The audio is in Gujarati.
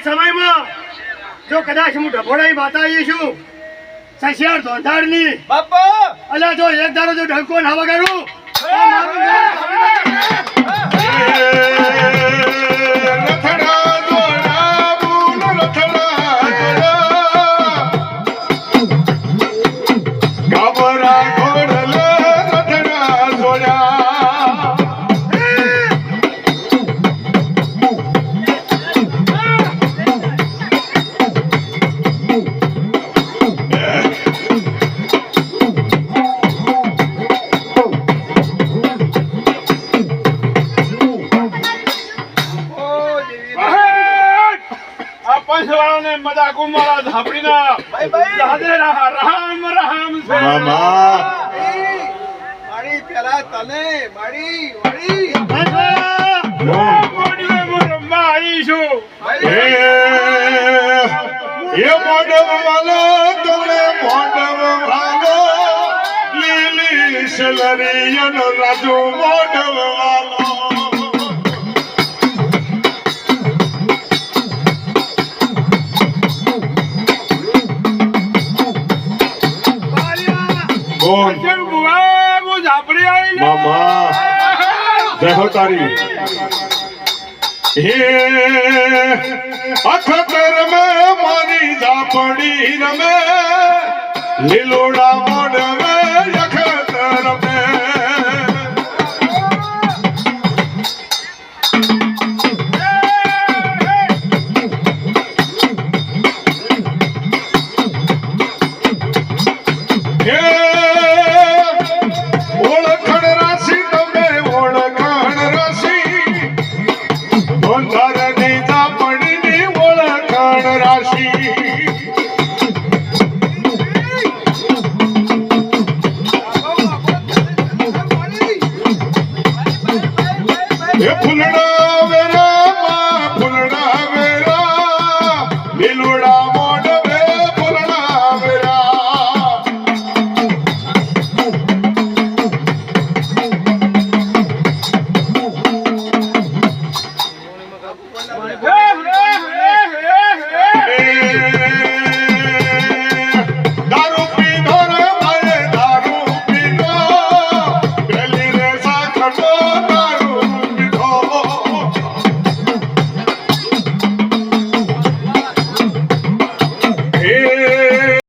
સમયમાં જો કદાચ હું ઢબોડાઈ બતાવી છું સશિયાર ધોંધાડની બાપા! અલા જો એક ધારો જો ઢંકો ના વગાડું આ પંચવાળાને મજાક મારા ધાપડીના ભાઈ ભાઈ. રાધે રાહ રામ રામ છે. મામા. મારી પેલા તને મારી મારી. મોડીએ હું રમવા આવી છું એ એ વાલો લીલી સલરિયનો રાજુ મોડવ વાલો. મામા જય તારી હે અખતર મે મારી ઝાપડી રમે લીલોડા મોડ અખતર મે Yeah! One time.